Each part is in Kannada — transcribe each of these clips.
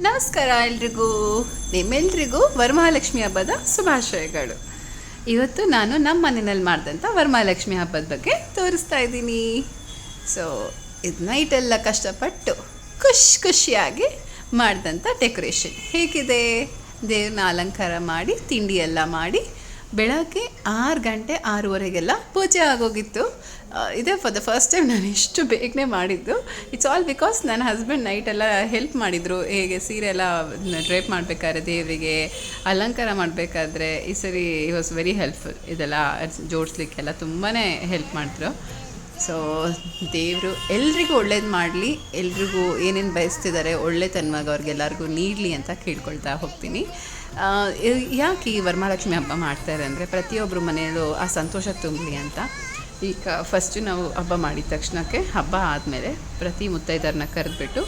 ನಮಸ್ಕಾರ ಎಲ್ರಿಗೂ. ನಿಮ್ಮೆಲ್ರಿಗೂ ವರಮಹಾಲಕ್ಷ್ಮಿ ಹಬ್ಬದ ಶುಭಾಶಯಗಳು. ಇವತ್ತು ನಾನು ನಮ್ಮ ಮನೆಯಲ್ಲಿ ಮಾಡಿದಂಥ ವರಮಹಾಲಕ್ಷ್ಮಿ ಹಬ್ಬದ ಬಗ್ಗೆ ತೋರಿಸ್ತಾ ಇದ್ದೀನಿ. ಸೊ ಇದು ನೈಟೆಲ್ಲ ಕಷ್ಟಪಟ್ಟು ಖುಷಿ ಖುಷಿಯಾಗಿ ಮಾಡಿದಂಥ ಡೆಕೋರೇಷನ್ ಹೇಗಿದೆ? ದೇವ್ರನ್ನ ಅಲಂಕಾರ ಮಾಡಿ, ತಿಂಡಿ ಎಲ್ಲ ಮಾಡಿ ಬೆಳಗ್ಗೆ ಆರು ಗಂಟೆ ಆರೂವರೆಗೆಲ್ಲ ಪೂಜೆ ಆಗೋಗಿತ್ತು. ಇದೇ ಫಾರ್ ದ ಫಸ್ಟ್ ಟೈಮ್ ನಾನು ಇಷ್ಟು ಬೇಗನೆ ಮಾಡಿದ್ದು. ಇಟ್ಸ್ ಆಲ್ ಬಿಕಾಸ್ ನನ್ನ ಹಸ್ಬೆಂಡ್ ನೈಟೆಲ್ಲ ಹೆಲ್ಪ್ ಮಾಡಿದರು. ಹೇಗೆ ಸೀರೆ ಎಲ್ಲ ಡ್ರೇಪ್ ಮಾಡಬೇಕಾದ್ರೆ ದೇವರಿಗೆ, ಅಲಂಕಾರ ಮಾಡಬೇಕಾದ್ರೆ ಈ ಸರಿ ಈ ವಾಸ್ ವೆರಿ ಹೆಲ್ಪ್ಫುಲ್ ಇದೆಲ್ಲ ಜೋಡಿಸ್ಲಿಕ್ಕೆಲ್ಲ ತುಂಬಾ ಹೆಲ್ಪ್ ಮಾಡಿದ್ರು. ಸೊ ದೇವರು ಎಲ್ರಿಗೂ ಒಳ್ಳೇದು ಮಾಡಲಿ, ಎಲ್ರಿಗೂ ಏನೇನು ಬಯಸ್ತಿದ್ದಾರೆ ಒಳ್ಳೆತನವಾಗಿ ಅವ್ರಿಗೆಲ್ಲರಿಗೂ ನೀಡಲಿ ಅಂತ ಕೇಳ್ಕೊಳ್ತಾ ಹೋಗ್ತೀನಿ. ಯಾಕೆ ಈ ವರಮಹಾಲಕ್ಷ್ಮಿ ಹಬ್ಬ ಮಾಡ್ತಾರೆ ಅಂದರೆ ಪ್ರತಿಯೊಬ್ಬರು ಮನೆಯಲ್ಲೂ ಆ ಸಂತೋಷ ತುಂಬಲಿ ಅಂತ. ಈಗ ಫಸ್ಟು ನಾವು ಹಬ್ಬ ಮಾಡಿದ ತಕ್ಷಣಕ್ಕೆ ಹಬ್ಬ ಆದಮೇಲೆ ಪ್ರತಿ ಮುತ್ತೈದರನ್ನ ಕರೆದ್ಬಿಟ್ಟು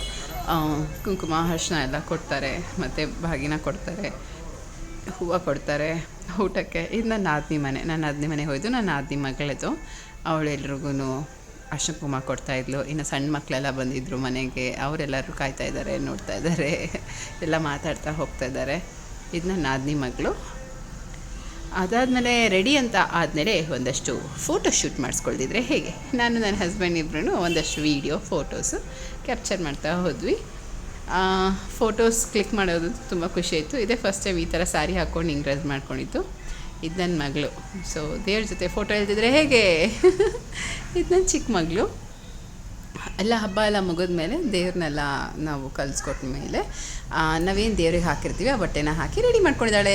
ಕುಂಕುಮ ಹರ್ಷಣ ಎಲ್ಲ ಕೊಡ್ತಾರೆ, ಮತ್ತು ಬಾಗಿನ ಕೊಡ್ತಾರೆ. ಹೂವು ಕೊಡ್ತಾರೆ ಊಟಕ್ಕೆ. ಇದು ನನ್ನ ಆದ್ನಿ ಮನೆ. ನನ್ನ ನಾದಿನಿ ಮನೆ ಹೋಯ್ತು. ನನ್ನ ನಾದಿನಿ ಮಗಳದು ಅವಳೆಲ್ರಿಗೂ ಅರ್ಶಿನ ಕೊಡ್ತಾ ಇದ್ಲು. ಇನ್ನು ಸಣ್ಣ ಮಕ್ಕಳೆಲ್ಲ ಬಂದಿದ್ದರು ಮನೆಗೆ. ಅವರೆಲ್ಲರೂ ಕಾಯ್ತಾ ಇದ್ದಾರೆ, ನೋಡ್ತಾ ಇದ್ದಾರೆ, ಎಲ್ಲ ಮಾತಾಡ್ತಾ ಹೋಗ್ತಾ ಇದ್ದಾರೆ. ಇದು ನನ್ನ ಆದ್ನಿ ಮಗಳು. ಅದಾದಮೇಲೆ ರೆಡಿ ಅಂತ ಆದಮೇಲೆ ಒಂದಷ್ಟು ಫೋಟೋ ಶೂಟ್ ಮಾಡಿಸ್ಕೊಳ್ದಿದ್ರೆ ಹೇಗೆ? ನಾನು ನನ್ನ ಹಸ್ಬೆಂಡ್ ಇಬ್ಬರೂ ಒಂದಷ್ಟು ವೀಡಿಯೋ ಫೋಟೋಸು ಕ್ಯಾಪ್ಚರ್ ಮಾಡ್ತಾ ಹೋದ್ವಿ. ಫೋಟೋಸ್ ಕ್ಲಿಕ್ ಮಾಡೋದು ತುಂಬ ಖುಷಿ ಆಯಿತು. ಇದೇ ಫಸ್ಟ್ ಟೈಮ್ ಈ ಥರ ಸ್ಯಾರಿ ಹಾಕ್ಕೊಂಡು ಡ್ರೆಸ್ ಮಾಡ್ಕೊಂಡಿದ್ದು. ಇದು ನನ್ನ ಮಗಳು. ಸೊ ದೇವ್ರ ಜೊತೆ ಫೋಟೋ ಹೇಳ್ತಿದ್ರೆ ಹೇಗೆ? ಇದು ನನ್ನ ಚಿಕ್ಕ ಮಗಳು. ಎಲ್ಲ ಹಬ್ಬ ಎಲ್ಲ ಮುಗಿದ್ಮೇಲೆ ದೇವ್ರನ್ನೆಲ್ಲ ನಾವು ಕಲಿಸ್ಕೊಟ್ಟ ಮೇಲೆ ನಾವೇನು ದೇವ್ರಿಗೆ ಹಾಕಿರ್ತೀವಿ, ಆ ಬಟ್ಟೆನ ಹಾಕಿ ರೆಡಿ ಮಾಡ್ಕೊಂಡಿದ್ದಾಳೆ.